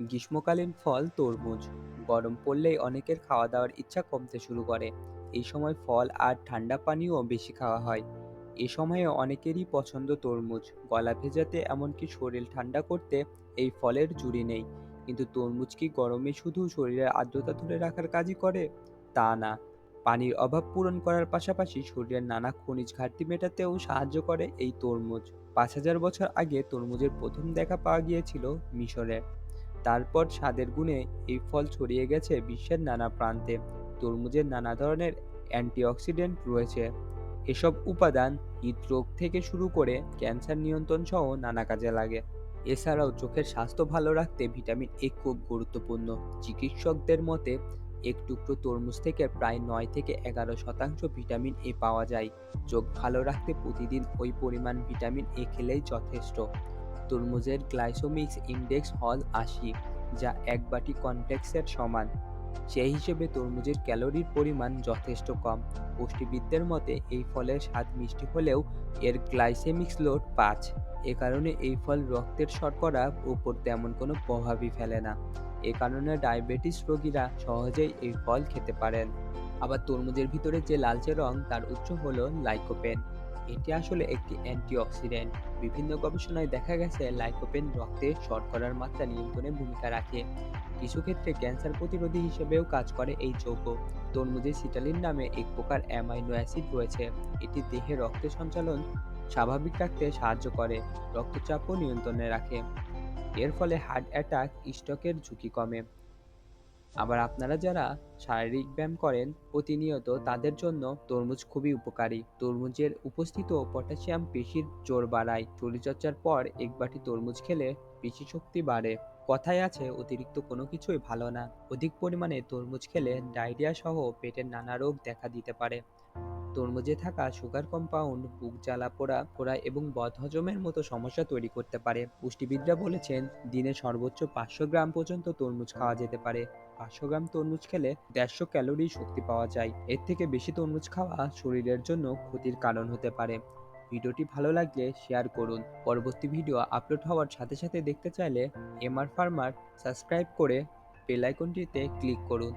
গ্রীষ্মকালীন ফল তরমুজ। গরম পড়লেই অনেকের খাওয়া দাওয়ার ইচ্ছা কমতে শুরু করে। এই সময় ফল আর ঠান্ডা পানীয় বেশি খাওয়া হয়। এ সময়ে অনেকেরই পছন্দ তরমুজ। গলা ভেজাতে এমনকি শরীর ঠান্ডা করতে এই ফলের জুড়ি নেই। কিন্তু তরমুজ কি গরমে শুধু শরীরের আর্দ্রতা ধরে রাখার কাজই করে? তা না। পানির অভাব পূরণ করার পাশাপাশি শরীরের নানা খনিজ ঘাটতি মেটাতেও সাহায্য করে এই তরমুজ। পাঁচ হাজার বছর আগে তরমুজের প্রথম দেখা পাওয়া গিয়েছিল মিশরে। তারপর স্বাদের গুণে এই ফল ছড়িয়ে গেছে বিশ্বের নানা প্রান্তে। তরমুজের নানা ধরনের অ্যান্টিঅক্সিডেন্ট রয়েছে। এসব উপাদান হৃদরোগ থেকে শুরু করে ক্যান্সার নিয়ন্ত্রণ সহ নানা কাজে লাগে। এছাড়াও চোখের স্বাস্থ্য ভালো রাখতে ভিটামিন এ খুব গুরুত্বপূর্ণ। চিকিৎসকদের মতে, এক টুকরো তরমুজ থেকে প্রায় নয় থেকে এগারো শতাংশ ভিটামিন এ পাওয়া যায়। চোখ ভালো রাখতে প্রতিদিন ওই পরিমাণ ভিটামিন এ খেলেই যথেষ্ট। তরমুজের গ্লাইসোমিক্স ইন্ডেক্স হল আশি, যা এক বাটি কনফ্লেক্সের সমান। সেই হিসেবে তরমুজের ক্যালোরির পরিমাণ যথেষ্ট কম। পুষ্টিবিদদের মতে, এই ফলের স্বাদ মিষ্টি হলেও এর গ্লাইসেমিক্স লোড পাঁচ। এ কারণে এই ফল রক্তের শর্করা উপর তেমন কোনো প্রভাবই ফেলে না। এ কারণে ডায়াবেটিস রোগীরা সহজেই এই ফল খেতে পারেন। আবার তরমুজের ভিতরে যে লালচে রং, তার উৎস হলো লাইকোপেন। এটি আসলে একটি অ্যান্টিঅক্সিডেন্ট। বিভিন্ন গবেষণায় দেখা গেছে, লাইকোপেন রক্তে শর্করার মাত্রা নিয়ন্ত্রণে ভূমিকা রাখে। কিছু ক্ষেত্রে ক্যান্সার প্রতিরোধী হিসেবেও কাজ করে এই যৌগ। তরমুজে সিটালিন নামে এক প্রকার অ্যামাইনো অ্যাসিড রয়েছে। এটি দেহে রক্তের সঞ্চালন স্বাভাবিক রাখতে সাহায্য করে, রক্তচাপও নিয়ন্ত্রণে রাখে। এর ফলে হার্ট অ্যাটাক, স্ট্রোকের ঝুঁকি কমে। আবার আপনারা যারা শারীরিক ব্যায়াম করেন, প্রতিনিয়ত তাদের জন্য তরমুজ খুবই উপকারী। তরমুজের উপস্থিত পটাশিয়াম পেশির জোর বাড়ায়। শরীরচর্চার পর এক বাটি তরমুজ খেলে পেশি শক্তি বাড়ে। কথায় আছে, অতিরিক্ত কোনো কিছুই ভালো না। অধিক পরিমাণে তরমুজ খেলে ডায়রিয়া সহ পেটের নানা রোগ দেখা দিতে পারে। তরমুজে থাকা সুগার কম্পাউন্ড, বুক জ্বালা পোড়া পোড়া এবং বদহজমের মতো সমস্যা তৈরি করতে পারে। পুষ্টিবিদরা বলেছেন, দিনে সর্বোচ্চ পাঁচশো গ্রাম পর্যন্ত তরমুজ খাওয়া যেতে পারে। পাঁচশো গ্রাম তরমুজ খেলে দেড়শো ক্যালোরি শক্তি পাওয়া যায়। এর থেকে বেশি তরমুজ খাওয়া শরীরের জন্য ক্ষতির কারণ হতে পারে। ভিডিওটি ভালো লাগলে শেয়ার করুন। পরবর্তী ভিডিও আপলোড হওয়ার সাথে সাথে দেখতে চাইলে এমআর ফার্মার সাবস্ক্রাইব করে বেল আইকনটিতে ক্লিক করুন।